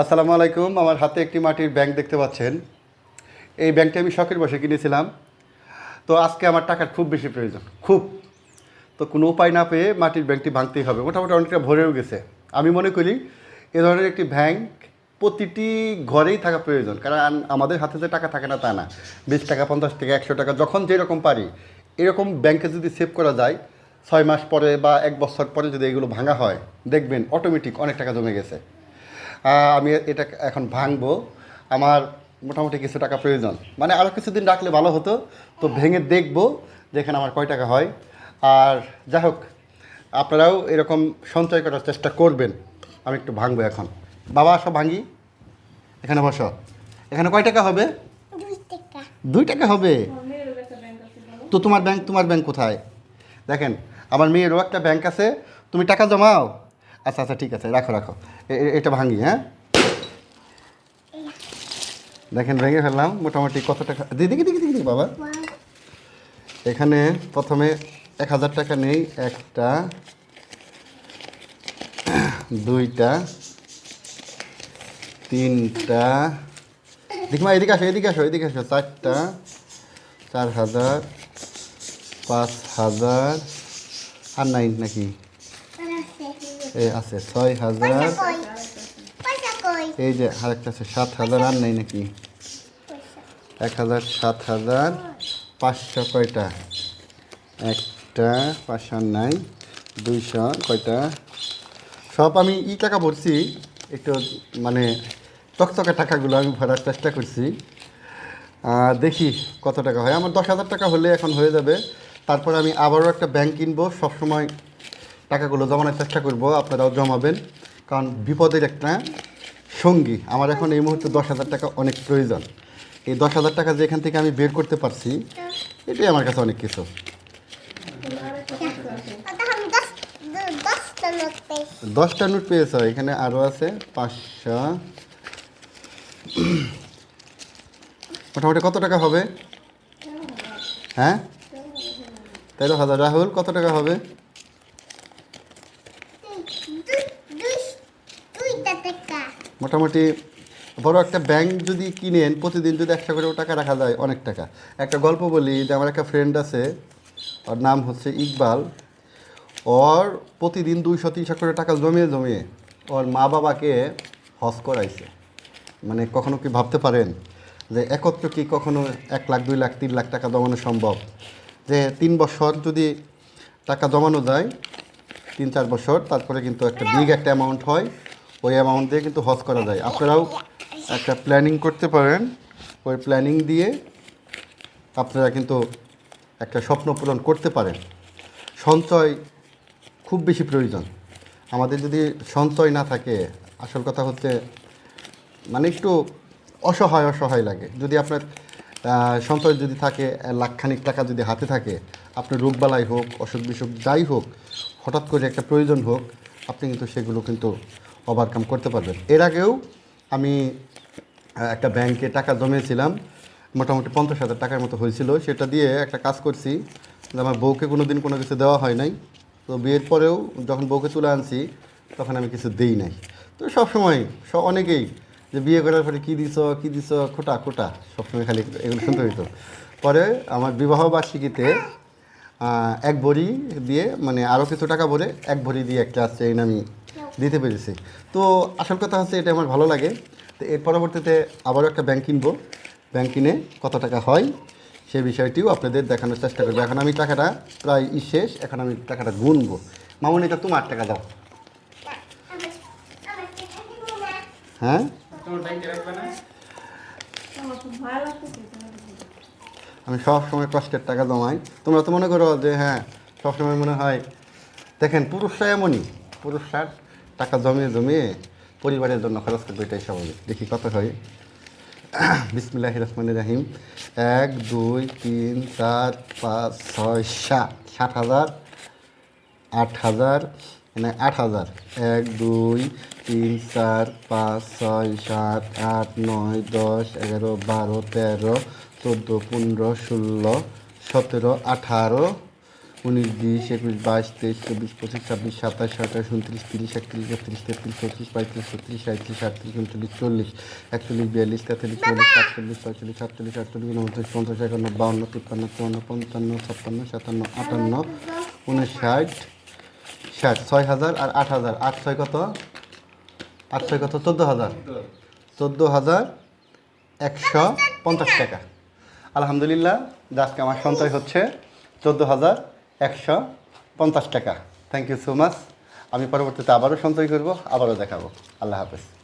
আসসালামু আলাইকুম। আমার হাতে একটি মাটির ব্যাংক দেখতে পাচ্ছেন। এই ব্যাংকটি আমি শখের বসে কিনেছিলাম। তো আজকে আমার টাকার খুব বেশি প্রয়োজন, খুব। তো কোনো উপায় না পেয়ে মাটির ব্যাংকটি ভাঙতেই হবে। মোটামুটি অনেকটা ভরেও গেছে। আমি মনে করি এ ধরনের একটি ব্যাংক প্রতিটি ঘরেই থাকা প্রয়োজন। কারণ আমাদের হাতে যে টাকা থাকে না, তা না। বিশ টাকা, পঞ্চাশ টাকা, একশো টাকা, যখন যেরকম পারি, এরকম ব্যাংকে যদি সেভ করা যায়, ছয় মাস পরে বা এক বছর পরে যদি এগুলো ভাঙা হয়, দেখবেন অটোমেটিক অনেক টাকা জমে গেছে। আমি এটা এখন ভাঙবো। আমার মোটামুটি কিছু টাকা প্রয়োজন। মানে আরও কিছুদিন রাখলে ভালো হতো তো ভেঙে দেখব যে এখানে আমার কয় টাকা হয়। আর যাই হোক আপনারাও এরকম সঞ্চয় করার চেষ্টা করবেন। আমি একটু ভাঙবো এখন। বাবা সব ভাঙি এখানে বসো। এখানে কয় টাকা হবে? দুই টাকা। দুই টাকা হবে? তো তোমার ব্যাংক তোমার ব্যাংক কোথায়? দেখেন আমার মেয়েরও একটা ব্যাংক আছে। তুমি টাকা জমাও। আচ্ছা আচ্ছা ঠিক আছে, রাখো রাখো। এটা ভাঙি হ্যাঁ? দেখেন, ভেঙে ফেললাম, মোটামুটি কত টাকা দিদি দিদি দিদি দিদি বাবা। এখানে প্রথমে এক হাজার টাকা নেই, একটা, দুইটা, তিনটা, দেখি, মা, এদিকে আসো এদিকে আসো এদিকে আসো, চারটা, চার হাজার, পাঁচ হাজার, আর নাই নাকি? এ আছে ছয় হাজার। এই যে আরেকটা আছে সাত হাজার আর নাই নাকি? এক হাজার সাত হাজার পাঁচশো কয়টা? একটা পাঁচশো আর নাই দুইশো কয়টা? সব আমি ই টাকা ভরছি একটু মানে চকচকে টাকাগুলো আমি ভরার চেষ্টা করছি। দেখি কত টাকা হয়। আমার দশ হাজার টাকা হলে এখন হয়ে যাবে। তারপর আমি আবারও একটা ব্যাংক কিনবো সবসময় টাকাগুলো জমানোর চেষ্টা করব, আপনারাও জমাবেন। কারণ বিপদের একটা সঙ্গী। আমার এখন এই মুহূর্তে দশ হাজার টাকা অনেক প্রয়োজন। এই দশ হাজার টাকা যে এখান থেকে আমি বের করতে পারছি, এটাই আমার কাছে অনেক কিছু। দশটা নোট পেয়েছ, এখানে আরও আছে পাঁচশো। মোটামুটি কত টাকা হবে? হ্যাঁ? তেরো হাজার। রাহুল, কত টাকা হবে দুই দুই দুইটা টাকা মোটামুটি বড় একটা ব্যাংক যদি কিনেন, প্রতিদিন যদি একশো করেও টাকা রাখা যায়, অনেক টাকা। একটা গল্প বলি যে আমার একটা ফ্রেন্ড আছে, ওর নাম হচ্ছে ইকবাল। ওর প্রতিদিন দুইশো, তিনশো করে টাকা জমিয়ে জমিয়ে ওর মা বাবাকে হজ করাইছে। মানে কখনো কি ভাবতে পারেন যে একত্র কি কখনো এক লাখ, দুই লাখ, তিন লাখ টাকা জমানো সম্ভব? যে তিন বছর যদি টাকা জমানো যায়, তিন, চার বছর, তারপরে কিন্তু একটা বিগ একটা অ্যামাউন্ট হয়। ওই অ্যামাউন্ট দিয়ে কিন্তু হজ করা যায়। আপনারাও একটা প্ল্যানিং করতে পারেন। ওই প্ল্যানিং দিয়ে আপনারা কিন্তু একটা স্বপ্ন পূরণ করতে পারেন। সঞ্চয় খুব বেশি প্রয়োজন। আমাদের যদি সঞ্চয় না থাকে, আসল কথা হচ্ছে মানে একটু অসহায় অসহায় লাগে। যদি আপনার সঞ্চয় যদি থাকে, লাখখানিক টাকা যদি হাতে থাকে, আপনার রোগবালাই হোক অসুখ বিসুখ যাই হোক, হঠাৎ করে একটা প্রয়োজন হোক, আপনি কিন্তু সেগুলো কিন্তু ওভারকাম করতে পারবেন। এর আগেও আমি একটা ব্যাংকে টাকা জমিয়েছিলাম, মোটামুটি পঞ্চাশ হাজার টাকার মতো হয়েছিল। সেটা দিয়ে একটা কাজ করছি আমার বউকে কোনো দিন কোনো কিছু দেওয়া হয় নাই। তো বিয়ের পরেও যখন বউকে তুলে আনছি, তখন আমি কিছু দেই নাই। তো সবসময় সব অনেকেই যে বিয়ে করার পরে কী দিছ কী দিছ, খোটা খোটা, সবসময় খালি এগুলো শুনতে হইতো। পরে আমার বিবাহ বার্ষিকীতে এক ভরি দিয়ে মানে আরও কিছু টাকা ভরে এক ভরি দিয়ে একটা চেইন আমি দিতে পেরেছি। তো আসল কথা হচ্ছে এটা আমার ভালো লাগে। তো এর পরবর্তীতে আবারও একটা ব্যাংক কিনবো। ব্যাংক কিনে কত টাকা হয় সেই বিষয়টিও আপনাদের দেখানোর চেষ্টা করব। এখন আমি টাকাটা প্রায় ই শেষ এখন আমি টাকাটা গুনবো। মামুনি এটা তোমার টাকা দাও। হ্যাঁ? আমি সব সময় কষ্টের টাকা জমাই। তোমরা তো মনে করো যে হ্যাঁ সবসময় মনে হয়, দেখেন, পুরুষরা এমনই। পুরুষরা টাকা জমিয়ে জমিয়ে পরিবারের জন্য খরচ করবে, এটাই স্বাভাবিক। দেখি কত হয়। বিসমিল্লাহ রহমান রাহিম। এক, দুই, তিন, চার, পাঁচ, ছয়, সাত। সাত হাজার, আট হাজার মানে আট হাজার। এক, দুই, তিন, চার, পাঁচ, ছয়, সাত, আট, নয়, দশ, এগারো, বারো, তেরো চোদ্দ পনেরো ষোলো সতেরো আঠারো উনিশ বিশ একুশ বাইশ তেইশ চব্বিশ পঁচিশ ছাব্বিশ সাতাশ আঠাশ উনত্রিশ তিরিশ একত্রিশ একত্রিশ তেত্রিশ চৌত্রিশ পঁয়ত্রিশ ছত্রিশ সাঁত্রিশ আটত্রিশ উনচল্লিশ চল্লিশ একচল্লিশ বিয়াল্লিশ তেতাল্লিশ চল্লিশ সাতচল্লিশ ছয়চল্লিশ সাতচল্লিশ আটচল্লিশ উনপঞ্চাশ পঞ্চাশ একান্ন বাউন্ন তিপ্পান্ন চুয়ান্ন পঞ্চান্ন ছাপ্পান্ন সাতান্ন আটান্ন উনষাট ষাট ছয় হাজার আর আট হাজার আট ছয় কত আট ছয় কত চোদ্দ হাজার চোদ্দ হাজার একশো পঞ্চাশ টাকা আলহামদুলিল্লাহ, আজকে আমার সঞ্চয় হচ্ছে চোদ্দ হাজার একশো পঞ্চাশ টাকা। থ্যাংক ইউ সো মাচ আমি পরবর্তীতে আবারও সঞ্চয় করব, আবারও দেখাবো। আল্লাহ হাফেজ।